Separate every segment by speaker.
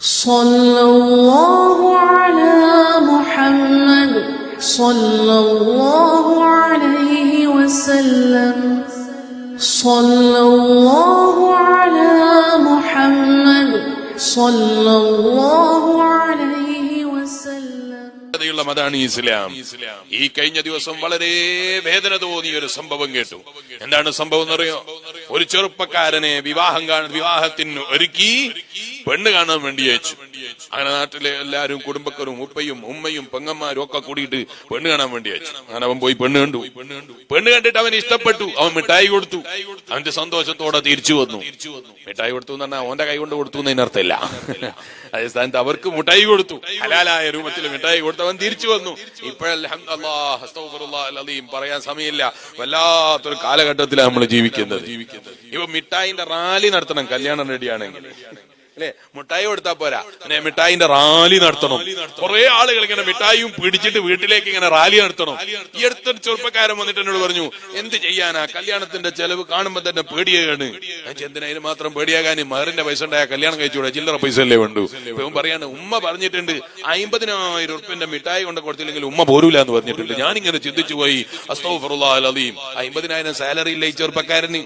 Speaker 1: صلى الله على محمد صلى الله عليه وسلم صلى الله على محمد صلى الله عليه وسلم
Speaker 2: യുള്ള മതാണ് ഇസ്ലാം ഈ കഴിഞ്ഞ ദിവസം വളരെ വേദന തോന്നിയ ഒരു സംഭവം കേട്ടു എന്താണ് സംഭവം എന്നറിയോ ഒരു ചെറുപ്പക്കാരനെ വിവാഹം കാണാൻ വിവാഹത്തിന് ഒരുക്കി പെണ്ണ് കാണാൻ വേണ്ടി അയച്ചു. അങ്ങനെ നാട്ടിലെ എല്ലാരും കുടുംബക്കാരും ഉപ്പയും ഉമ്മയും പെങ്ങന്മാരും ഒക്കെ കൂടിയിട്ട് പെണ്ണ് കാണാൻ വേണ്ടി അയച്ചു. അങ്ങനെ അവൻ പോയി പെണ്ണ് കണ്ടു. പെണ്ണ് കണ്ടിട്ട് അവൻ ഇഷ്ടപ്പെട്ടു. അവൻ മിഠായി കൊടുത്തു. അവന്റെ സന്തോഷത്തോടെ തിരിച്ചു വന്നു. മിഠായി കൊടുത്തു എന്ന് പറഞ്ഞാൽ അവന്റെ കൈ കൊണ്ട് കൊടുത്തു എന്നതിനർത്ഥമില്ല അതേ സ്ഥാനത്ത് അവർക്ക് മിഠായി കൊടുത്തു. ഹലാലായ രൂപത്തിൽ മിഠായി കൊടുത്തു അവൻ തിരിച്ചു വന്നു. ഇപ്പോഴല്ലാം പറയാൻ സമയമില്ല. വല്ലാത്തൊരു കാലഘട്ടത്തിലാണ് നമ്മൾ ജീവിക്കുന്നത്. ഇപ്പൊ മിഠായിന്റെ റാലി നടത്തണം. കല്യാണം റെഡിയാണെങ്കിൽ അല്ലെ? മിഠായി കൊടുത്താ പോരാ. അങ്ങനെ മിഠായിന്റെ റാലി നടത്തണം. കുറെ ആളുകൾ ഇങ്ങനെ മിഠായിയും പിടിച്ചിട്ട് വീട്ടിലേക്ക് ഇങ്ങനെ റാലി നടത്തണം. ഈ അടുത്ത ചെറുപ്പക്കാരൻ വന്നിട്ട് എന്നോട് പറഞ്ഞു എന്ത് ചെയ്യാനാ? കല്യാണത്തിന്റെ ചെലവ് കാണുമ്പോ തന്നെ പേടിയാണ്. എന്തിനായാലും മാത്രം പേടിയാകാൻ മഹറിന്റെ പൈസ ഉണ്ടായ കല്യാണം കഴിച്ചുകൂടെ? ചില്ലറ പൈസ അല്ലേ വേണ്ടു? ഇപ്പൊ പറയാണ് ഉമ്മ പറഞ്ഞിട്ടുണ്ട് അമ്പതിനായിരം ഉറുപ്പിന്റെ മിഠായി കൊണ്ട് കൊടുത്തില്ലെങ്കിൽ ഉമ്മ പോരൂല എന്ന് പറഞ്ഞിട്ടുണ്ട്. ഇങ്ങനെ ചിന്തിച്ചു പോയി അസ്തോഫറുള്ളീം അമ്പതിനായിരം സാലറി ഇല്ല ഈ ചെറുപ്പക്കാരന്?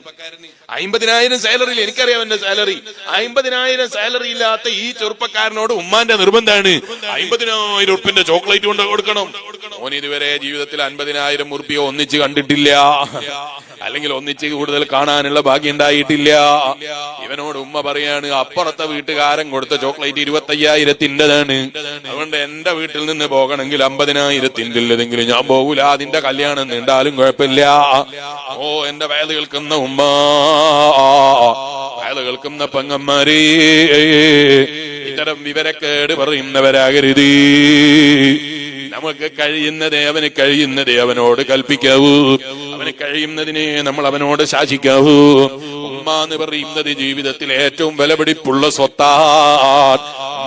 Speaker 2: അമ്പതിനായിരം സാലറി ഇല്ല എനിക്കറിയാം എന്റെ സാലറി. അമ്പതിനായിരം സാലറി ഇല്ലാത്ത ഈ ചെറുപ്പക്കാരനോട് ഉമ്മാന്റെ നിർബന്ധമാണ്. അമ്പതിനായിരം ഉറുപ്പിന്റെ ചോക്ലേറ്റ് കൊണ്ട് കൊടുക്കണം. ഓൻ ഇതുവരെ ജീവിതത്തിൽ അൻപതിനായിരം ഉറുപ്പിയ ഒന്നിച്ച് കണ്ടിട്ടില്ല. അല്ലെങ്കിൽ ഒന്നിച്ച് കൂടുതൽ കാണാനുള്ള ഭാഗ്യം ഉണ്ടായിട്ടില്ല. ഇവനോട് ഉമ്മ പറയാണ് അപ്പുറത്തെ വീട്ടുകാരൻ കൊടുത്ത ചോക്ലേറ്റ് ഇരുപത്തയ്യായിരത്തിന്റെതാണ്. അതുകൊണ്ട് എന്റെ വീട്ടിൽ നിന്ന് പോകണമെങ്കിൽ അമ്പതിനായിരത്തിന്റെതെങ്കിലും ഞാൻ പോകൂല. അതിന്റെ കല്യാണം നീണ്ടാലും കുഴപ്പമില്ല. ഓ എന്റെ വേദ കേൾക്കുന്ന ഉമ്മ. വയൽ കേൾക്കുന്ന പെങ്ങന്മാരേ ഇത്തരം വിവരക്കേട് പറയുന്നവരാകരുത്. നമുക്ക് കഴിയുന്നതേ അവന് കഴിയുന്നതേ അവനോട് കൽപ്പിക്കാവൂ. അവന് കഴിയുന്നതിനെ നമ്മൾ അവനോട് ശാസിക്കാവൂ. ഉമ്മ എന്ന് പറയുന്നത് ജീവിതത്തിൽ ഏറ്റവും വിലപിടിപ്പുള്ള സ്വത്താ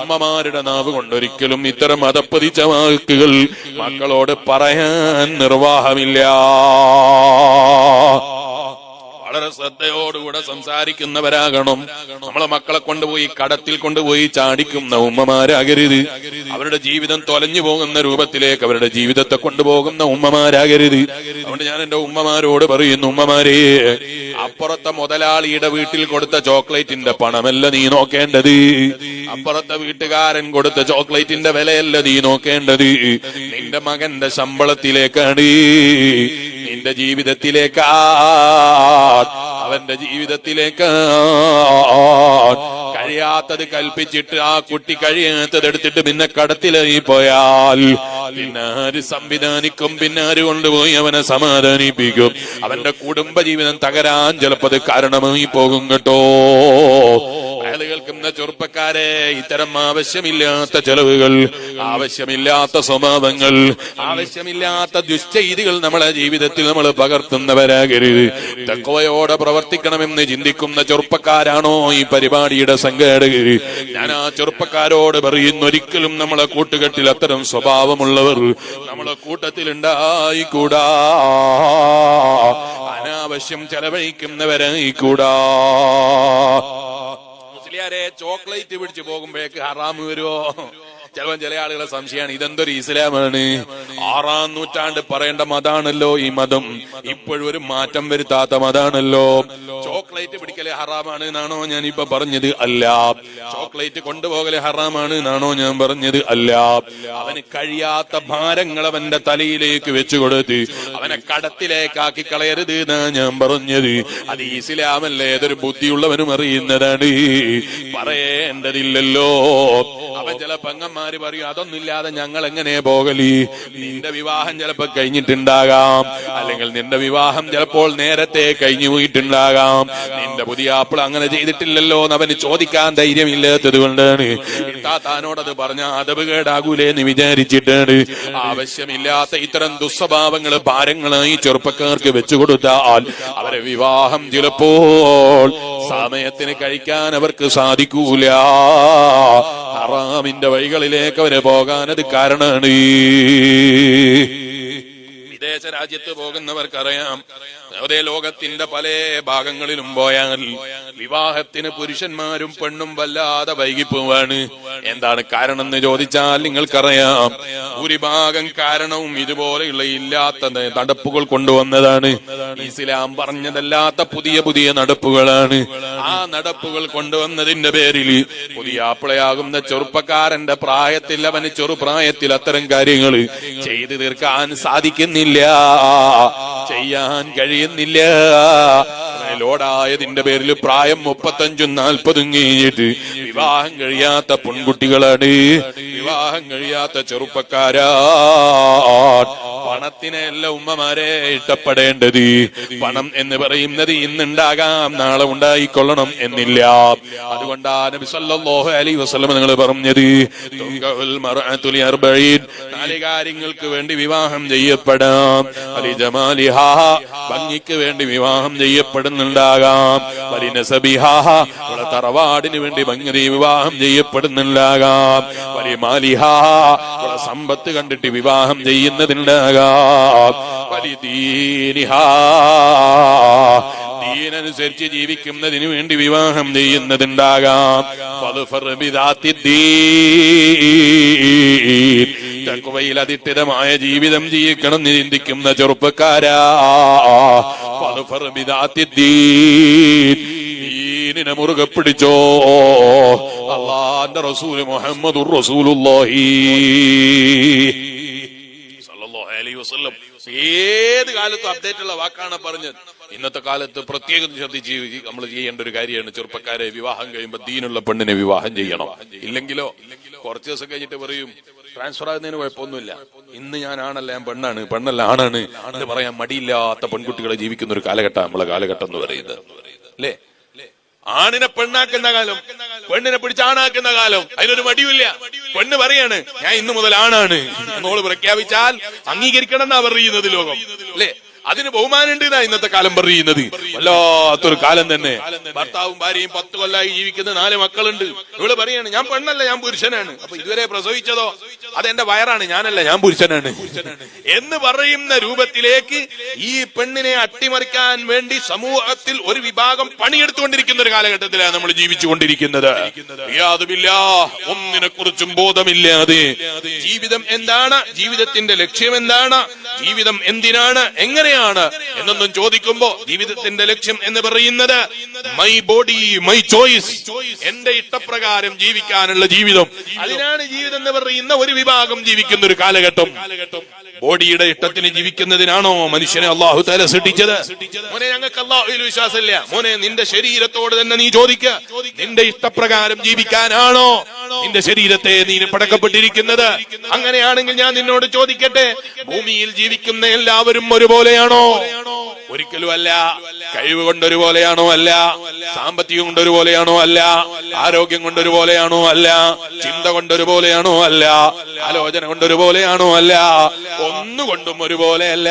Speaker 2: അമ്മമാരുടെ നാവ് കൊണ്ടൊരിക്കലും ഇത്തരം മതപ്പതിച്ച വാക്കുകൾ മക്കളോട് പറയാൻ നിർവാഹമില്ല. ശ്രദ്ധയോടുകൂടെ സംസാരിക്കുന്നവരാകണം. നമ്മളെ മക്കളെ കൊണ്ടുപോയി കടത്തിൽ കൊണ്ടുപോയി ചാടിക്കുന്ന ഉമ്മമാരാകരുത്. അവരുടെ ജീവിതം തൊലഞ്ഞു പോകുന്ന രൂപത്തിലേക്ക് അവരുടെ ജീവിതത്തെ കൊണ്ടുപോകുന്ന ഉമ്മമാരാകരുത്. അതുകൊണ്ട് ഞാൻ എന്റെ ഉമ്മമാരോട് പറയുന്നു ഉമ്മമാരെ അപ്പുറത്തെ മുതലാളിയുടെ വീട്ടിൽ കൊടുത്ത ചോക്ലേറ്റിന്റെ പണമല്ല നീ നോക്കേണ്ടത്. അപ്പുറത്തെ വീട്ടുകാരൻ കൊടുത്ത ചോക്ലേറ്റിന്റെ വിലയല്ല നീ നോക്കേണ്ടത്. നിന്റെ മകന്റെ ശമ്പളത്തിലേക്കാണ് നിന്റെ ജീവിതത്തിലേക്ക് അവന്റെ ജീവിതത്തിലേക്ക് കഴിയാത്തത് കൽപ്പിച്ചിട്ട് ആ കുട്ടി കഴിയാത്തത് എടുത്തിട്ട് പിന്നെ കടത്തിലായി പോയാൽ പിന്നെ ആര് സംവിധാനിക്കും? പിന്നെ ആര് കൊണ്ടുപോയി അവനെ സമാധാനിപ്പിക്കും? അവന്റെ കുടുംബ ജീവിതം തകരാൻ ചിലപ്പോ അത് കാരണമായി പോകും കേട്ടോ. അയാൾ കേൾക്കുന്ന ചെറുപ്പക്കാരെ ഇത്തരം ആവശ്യമില്ലാത്ത ചെലവുകൾ ആവശ്യമില്ലാത്ത സ്വഭാവങ്ങൾ ആവശ്യമില്ലാത്ത ദുശ്ചെയ്തികൾ നമ്മളെ ജീവിതത്തിൽ നമ്മൾ പകർത്തുന്നവരാകരുത്. തക്കവയോടെ പ്രവർത്തിക്കണമെന്ന് ചിന്തിക്കുന്ന ചെറുപ്പക്കാരാണോ ഈ പരിപാടിയുടെ സംഘാടകർ ഞാൻ ആ ചെറുപ്പക്കാരോട് പറയുന്നു ഒരിക്കലും നമ്മളെ കൂട്ടുകെട്ടിൽ അത്തരം സ്വഭാവമുള്ളവർ നമ്മളെ കൂട്ടത്തിൽ ഉണ്ടായിക്കൂടാ അനാവശ്യം ചെലവഴിക്കുന്നവരായിക്കൂടാ. മുസ്ലിയാരെ ചോക്ലേറ്റ് പിടിച്ചു പോകുമ്പോഴേക്ക് ഹറാമ് വരുമോ ചിലപ്പോൾ ചില ആളുകളെ സംശയമാണ് ഇതെന്തൊരു ഇസ്ലാമാണ്? ആറാം നൂറ്റാണ്ട് പറയേണ്ട മതാണല്ലോ ഈ മതം. ഇപ്പോഴും ഒരു മാറ്റം വരുത്താത്ത മതാണല്ലോ. ചോക്ലേറ്റ് പിടിക്കൽ ഹറാമാണ് എന്നാണോ ഞാൻ ഇപ്പൊ പറഞ്ഞത് അല്ല. ചോക്ലേറ്റ് കൊണ്ടുപോകൽ ഹറാമാണ് എന്നാണോ ഞാൻ പറഞ്ഞത് അല്ല. അവന് കഴിയാത്ത ഭാരങ്ങൾ അവന്റെ തലയിലേക്ക് വെച്ചു കൊടുത്ത് അവനെ കടത്തിലേക്കാക്കി കളയരുത് എന്നാ ഞാൻ പറഞ്ഞത്. അത് ഇസ്ലാമല്ലേ? ഏതൊരു ബുദ്ധിയുള്ളവനും അറിയുന്നതാണ്. പറയേണ്ടതില്ലല്ലോ. അവൻ ചില പെങ്ങന്മാര് പറയും അതൊന്നുമില്ലാതെ ഞങ്ങൾ എങ്ങനെ പോകലി? നിന്റെ വിവാഹം ചിലപ്പോ കഴിഞ്ഞിട്ടുണ്ടാകാം. അല്ലെങ്കിൽ നിന്റെ വിവാഹം ചിലപ്പോൾ നേരത്തെ കഴിഞ്ഞു പോയിട്ടുണ്ടാകാം. നിന്റെ പുതിയ ആപ്പിൾ അങ്ങനെ ചെയ്തിട്ടില്ലല്ലോ എന്ന് അവന് ചോദിക്കാൻ ധൈര്യമില്ലാത്തത് കൊണ്ടാണ് താത്താനോടത് പറഞ്ഞ അതവ് കേടാകൂലേ എന്ന് വിചാരിച്ചിട്ടാണ്. ആവശ്യമില്ലാത്ത ഇത്തരം ദുസ്വഭാവങ്ങൾ ഭാരങ്ങളായി ചെറുപ്പക്കാർക്ക് വെച്ചു കൊടുത്താൽ അവരെ വിവാഹം ചിലപ്പോൾ സമയത്തിന് കഴിക്കാൻ അവർക്ക് സാധിക്കൂല. ഹറാമിന്റെ വഴികളിലേക്ക് അവർ പോകാൻ അത് കാരണമാണ് വിദേശ രാജ്യത്ത് പോകുന്നവർക്കറിയാം അതേ ലോകത്തിന്റെ പല ഭാഗങ്ങളിലും പോയാൽ വിവാഹത്തിന് പുരുഷന്മാരും പെണ്ണും വല്ലാതെ വൈകിപ്പോവാണ്. എന്താണ്? കാരണം എന്ന് ചോദിച്ചാൽ നിങ്ങൾക്കറിയാം. ഭൂരിഭാഗം കാരണവും ഇതുപോലെയുള്ള ഇല്ലാത്ത നടപ്പുകൾ കൊണ്ടുവന്നതാണ്. ഇസ്ലാം പറഞ്ഞതല്ലാത്ത പുതിയ പുതിയ നടപ്പുകളാണ്. ആ നടപ്പുകൾ കൊണ്ടുവന്നതിന്റെ പേരിൽ പുതിയ ആപ്പിളയാകുന്ന ചെറുപ്പക്കാരന്റെ പ്രായത്തിൽ അവന് ചെറുപ്രായത്തിൽ അത്തരം കാര്യങ്ങൾ ചെയ്തു തീർക്കാൻ സാധിക്കുന്നില്ല. ചെയ്യാൻ കഴിയുന്നില്ല. ലോഡായതിന്റെ പേരിൽ പ്രായം മുപ്പത്തഞ്ചും നാൽപ്പതും കഴിഞ്ഞിട്ട് വിവാഹം കഴിയാത്ത പെൺകുട്ടികളാണ്. വിവാഹം കഴിയാത്ത ചെറുപ്പക്കാരാ. പണത്തിനല്ല ഉമ്മമാരെ ഇഷ്ടപ്പെടേണ്ടത്. പണം എന്ന് പറയുന്നത് ഇന്നുണ്ടാകാം നാളെ ഉണ്ടായിക്കൊള്ളണം എന്നില്ല. അതുകൊണ്ടാണ് നബി സല്ലല്ലാഹു അലൈഹി വസല്ലം നിങ്ങൾ പറഞ്ഞത് നാല് കാര്യങ്ങൾക്ക് വേണ്ടി വിവാഹം ചെയ്യപ്പെടാം. അലി ജമാലിഹാ ഭംഗിക്ക് വേണ്ടി വിവാഹം ചെയ്യപ്പെടുന്നുണ്ടാകാം. വലി നസബിഹാ അവളുടെ തറവാടിന് വേണ്ടി ഭംഗി വിവാഹം ചെയ്യപ്പെടുന്നുണ്ടാകാം. വലിയ സമ്പത്ത് കണ്ടിട്ട് വിവാഹം ചെയ്യുന്നതില്ലാകാം വലിയ ദീനിഹ ദീനനുസരിച്ച് ജീവിക്കുന്നതിന് വേണ്ടി വിവാഹം ചെയ്യുന്നതുണ്ടാകാം തക്കുവയിൽ അധിഷ്ഠിതമായ ജീവിതം ജീവിക്കണം എന്ന് ചിന്തിക്കുന്ന ചെറുപ്പക്കാരാ. ദീനിനെ മുറുകെ പിടിച്ചോ. അള്ളാന്റെ റസൂൽ മുഹമ്മദ് ഏത് കാലത്തും അപ്ഡേറ്റ് ഉള്ള വാക്കാണ് പറഞ്ഞത് ഇന്നത്തെ കാലത്ത് പ്രത്യേകം ശ്രദ്ധിച്ച് നമ്മൾ ചെയ്യേണ്ട ഒരു കാര്യമാണ് ചെറുപ്പക്കാരെ വിവാഹം കഴിയുമ്പോൾ ദീനുള്ള പെണ്ണിനെ വിവാഹം ചെയ്യണം. ഇല്ലെങ്കിലോ കുറച്ച് ദിവസം കഴിഞ്ഞിട്ട് പറയും ട്രാൻസ്ഫർ ആകുന്നതിന് കുഴപ്പമൊന്നുമില്ല. ഇന്ന് ഞാൻ ആണല്ല ഞാൻ പെണ്ണാണ്. പെണ്ണല്ല ആണാണ്. എന്ന് പറയാൻ മടിയില്ലാത്ത പെൺകുട്ടികളെ ജീവിക്കുന്ന ഒരു കാലഘട്ടം നമ്മളെ കാലഘട്ടം എന്ന് പറയുന്നത്. അല്ലേ? ആണിനെ പെണ്ണാക്കുന്ന കാലം പെണ്ണിനെ പിടിച്ച് ആണാക്കുന്ന കാലം. അതിനൊരു മടിയില്ല പെണ്ണ് പറയാണ് ഞാൻ ഇന്നു മുതൽ ആണാണ്. എന്നോൾ പ്രഖ്യാപിച്ചാൽ അംഗീകരിക്കണം എന്നാ പറയുന്നത് ലോകം. അല്ലേ? അതിന് ബഹുമാനുണ്ട് എന്നാ ഇന്നത്തെ കാലം പറയുന്നത് വല്ലാത്തൊരു കാലം തന്നെ. ഭർത്താവും ഭാര്യയും പത്ത് കൊല്ലായി ജീവിക്കുന്ന നാല് മക്കളുണ്ട്. ഇവൾ പറയാണ് ഞാൻ പെണ്ണല്ല ഞാൻ പുരുഷനാണ്. അപ്പൊ ഇതുവരെ പ്രസവിച്ചതോ? അതെന്റെ വയറാണ് ഞാനല്ല ഞാൻ പുരുഷനാണ്. എന്ന് പറയുന്ന രൂപത്തിലേക്ക് ഈ പെണ്ണിനെ അട്ടിമറിക്കാൻ വേണ്ടി സമൂഹത്തിൽ ഒരു വിഭാഗം പണിയെടുത്തുകൊണ്ടിരിക്കുന്ന ഒരു കാലഘട്ടത്തിലാണ് നമ്മൾ ജീവിച്ചുകൊണ്ടിരിക്കുന്നത്. യാതുമില്ല ഒന്നിനെ കുറിച്ചും ബോധമില്ലാതെ. ജീവിതം എന്താണ്? ജീവിതത്തിന്റെ ലക്ഷ്യം എന്താണ്? ജീവിതം എന്തിനാണ്? എങ്ങനെയാണ് എന്നൊന്നും ചോദിക്കുമ്പോ ജീവിതത്തിന്റെ ലക്ഷ്യം എന്ന് പറയുന്നത് മൈ ബോഡി മൈ ചോയ്സ് എന്റെ ഇഷ്ടപ്രകാരം ജീവിക്കാനുള്ള ജീവിതം. അതിനാണ് ജീവിതം എന്ന് പറയുന്ന ഒരു വിഭാഗം ജീവിക്കുന്ന ഒരു കാലഘട്ടം. ബോഡിയുടെ ഇഷ്ടത്തിന് ജീവിക്കുന്നതിനാണോ മനുഷ്യനെ അള്ളാഹു തല സൃഷ്ടിച്ചത്? മോനെ ഞങ്ങൾക്ക് അള്ളാഹുയിൽ വിശ്വാസമില്ല. മോനെ നിന്റെ ശരീരത്തോട് തന്നെ നീ ചോദിക്ക. നിന്റെ ഇഷ്ടപ്രകാരം ജീവിക്കാനാണോ നിന്റെ ശരീരത്തെ നീ പടക്കപ്പെട്ടിരിക്കുന്നത്? അങ്ങനെയാണെങ്കിൽ ഞാൻ നിന്നോട് ചോദിക്കട്ടെ ഭൂമിയിൽ ജീവിക്കുന്ന എല്ലാവരും ഒരുപോലെയാണോ? ഒരിക്കലും അല്ല. കഴിവ് കൊണ്ടൊരുപോലെയാണോ അല്ല. സാമ്പത്തികം കൊണ്ടൊരുപോലെയാണോ അല്ല. ആരോഗ്യം കൊണ്ടൊരുപോലെയാണോ അല്ല. ചിന്ത കൊണ്ടൊരുപോലെയാണോ അല്ല. ആലോചന കൊണ്ടൊരുപോലെയാണോ അല്ല. ഒന്നുകൊണ്ടും ഒരുപോലെയല്ല.